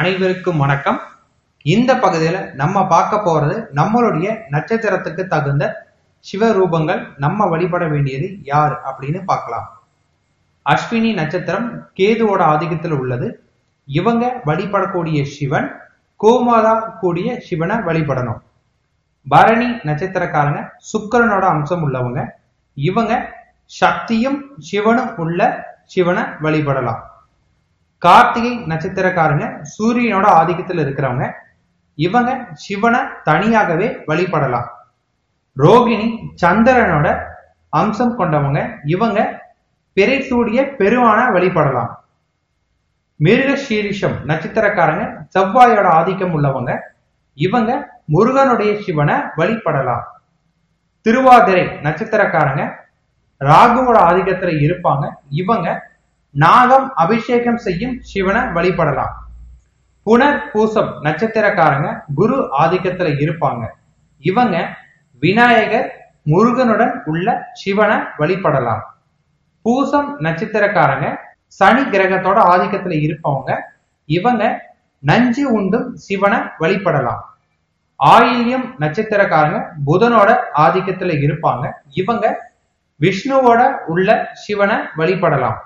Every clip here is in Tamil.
அனைவருக்கும் வணக்கம். இந்த பகுதியில் நம்ம பார்க்க போறது நம்மளுடைய நட்சத்திரத்துக்கு தகுந்த சிவரூபங்கள் நம்ம வழிபட வேண்டியது யார் அப்படின்னு பார்க்கலாம். அஸ்வினி நட்சத்திரம் கேதுவோட ஆதிக்கத்தில் உள்ளது. இவங்க வழிபடக்கூடிய சிவன் கோமாதா கூடிய சிவனை வழிபடணும். பரணி நட்சத்திரக்காரங்க சுக்கிரனோட அம்சம் உள்ளவங்க. இவங்க சக்தியும் சிவனும் உள்ள சிவனை வழிபடலாம். கார்த்திகை நட்சத்திரக்காரங்க சூரியனோட ஆதிக்கத்தில் இருக்கிறவங்க இவங்க சிவனை தனியாகவே வழிபடலாம். ரோகிணி சந்திரனோட அம்சம் கொண்டவங்க இவங்க பெரைசூடிய பெருவான வழிபடலாம். மிருக சீரிஷம் நட்சத்திரக்காரங்க செவ்வாயோட ஆதிக்கம் உள்ளவங்க இவங்க முருகனுடைய சிவனை வழிபடலாம். திருவாதிரை நட்சத்திரக்காரங்க ராகுவோட ஆதிக்கத்துல இருப்பாங்க இவங்க நாகம் அபிஷேகம் செய்யும் சிவனை வழிபடலாம். புனர் பூசம் நட்சத்திரக்காரங்க குரு ஆதிக்கத்துல இருப்பாங்க. இவங்க விநாயகர் முருகனுடன் உள்ள சிவனை வழிபடலாம். பூசம் நட்சத்திரக்காரங்க சனி கிரகத்தோட ஆதிக்கத்துல இருப்பவங்க இவங்க நஞ்சு உண்டும் சிவனை வழிபடலாம். ஆயில்யம் நட்சத்திரக்காரங்க புதனோட ஆதிக்கத்துல இருப்பாங்க இவங்க விஷ்ணுவோட உள்ள சிவனை வழிபடலாம்.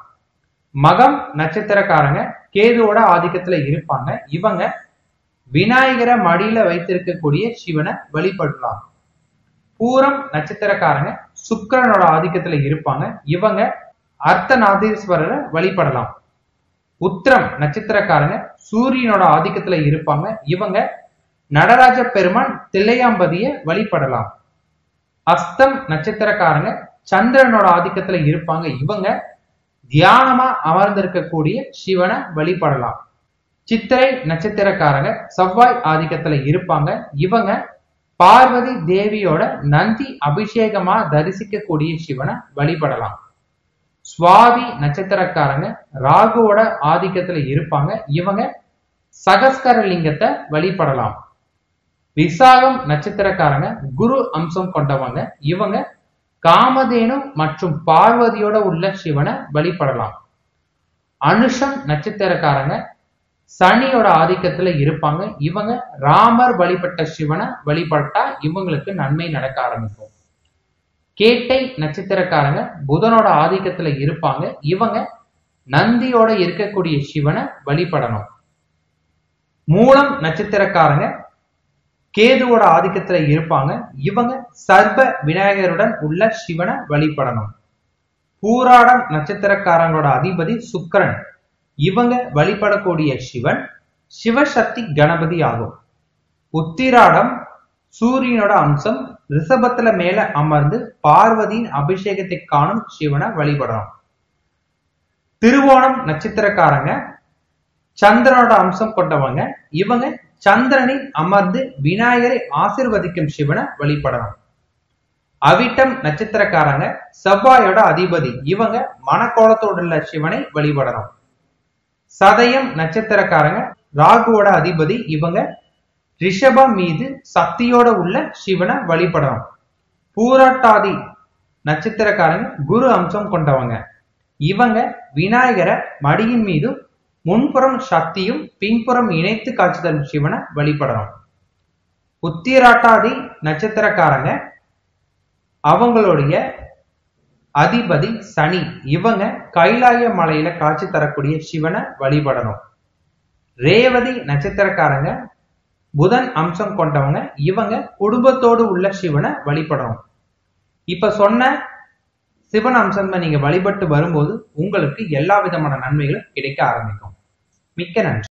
மகம் நட்சத்திரக்காரங்க கேதுவோட ஆதிக்கத்துல இருப்பாங்க. இவங்க விநாயகரை மடியில வைத்திருக்கக்கூடிய சிவனை வழிபடலாம். பூரம் நட்சத்திரக்காரங்க சுக்கரனோட ஆதிக்கத்துல இருப்பாங்க. இவங்க அர்த்தநாதீஸ்வரரை வழிபடலாம். உத்திரம் நட்சத்திரக்காரங்க சூரியனோட ஆதிக்கத்துல இருப்பாங்க. இவங்க நடராஜ பெருமான் தில்லையாம்பதிய வழிபடலாம். அஸ்தம் நட்சத்திரக்காரங்க சந்திரனோட ஆதிக்கத்துல இருப்பாங்க. இவங்க தியானமா அமர்ந்திருக்கக்கூடிய சிவனை வழிபடலாம். சித்திரை நட்சத்திரக்காரங்க செவ்வாய் ஆதிக்கத்துல இருப்பாங்க. இவங்க பார்வதி தேவியோட நந்தி அபிஷேகமா தரிசிக்கக்கூடிய சிவனை வழிபடலாம். சுவாதி நட்சத்திரக்காரங்க ராகுவோட ஆதிக்கத்துல இருப்பாங்க. இவங்க சகஸ்கர லிங்கத்தை வழிபடலாம். விசாகம் நட்சத்திரக்காரங்க குரு அம்சம் கொண்டவங்க. இவங்க காமதேனு மற்றும் பார்வதியோட உள்ள சிவனை வழிபடலாம். அனுஷம் நட்சத்திரக்காரங்க சனியோட ஆதிக்கத்துல இருப்பாங்க. இவங்க ராமர் வழிபட்ட சிவனை வழிபட்டா இவங்களுக்கு நன்மை நடக்க ஆரம்பிக்கும். கேட்டை நட்சத்திரக்காரங்க புதனோட ஆதிக்கத்துல இருப்பாங்க. இவங்க நந்தியோட இருக்கக்கூடிய சிவனை வழிபடணும். மூலம் நட்சத்திரக்காரங்க கேதுவோட ஆதிக்கத்துல இருப்பாங்க. இவங்க சர்வ விநாயகருடன் உள்ள சிவனை வழிபடணும். பூராடம் நட்சத்திரக்காரங்களோட அதிபதி சுக்கரன். இவங்க வழிபடக்கூடிய சிவன் சிவசக்தி கணபதி ஆகும். உத்திராடம் சூரியனோட அம்சம் ரிஷபத்துல மேல அமர்ந்து பார்வதியின் அபிஷேகத்தை காணும் சிவனை வழிபடணும் திருவோணம் நட்சத்திரக்காரங்க சந்திரனோட அம்சம் கொண்டவங்க இவங்க சந்திரனில் அமர்ந்து விநாயகரை ஆசிர்வதிக்கும் சிவனை வழிபடலாம். அவிட்டம் நட்சத்திரக்காரங்க செவ்வாயோட அதிபதி இவங்க மனக்கோலத்தோடு உள்ள சிவனை வழிபடலாம். சதயம் நட்சத்திரக்காரங்க ராகுவோட அதிபதி இவங்க ரிஷபம் மீது சக்தியோட உள்ள சிவனை வழிபடலாம். பூராட்டாதி நட்சத்திரக்காரங்க குரு அம்சம் கொண்டவங்க இவங்க விநாயகரை மடியின் மீதும் முன்புறம் சக்தியும் பின்புறம் இணைத்து காட்சி தரும் சிவனை வழிபடணும் உத்திராட்டாதி நட்சத்திரக்காரங்க அவங்களுடைய அதிபதி சனி. இவங்க கைலாய மலையில காட்சி தரக்கூடிய சிவனை வழிபடணும் ரேவதி நட்சத்திரக்காரங்க புதன் அம்சம் கொண்டவங்க இவங்க குடும்பத்தோடு உள்ள சிவனை வழிபடணும் இப்ப சொன்ன சிவன் அம்சம் நீங்க வழிபட்டு வரும்போது உங்களுக்கு எல்லா விதமான நன்மைகளும் கிடைக்க ஆரம்பிக்கும். மிக்க நன்றி.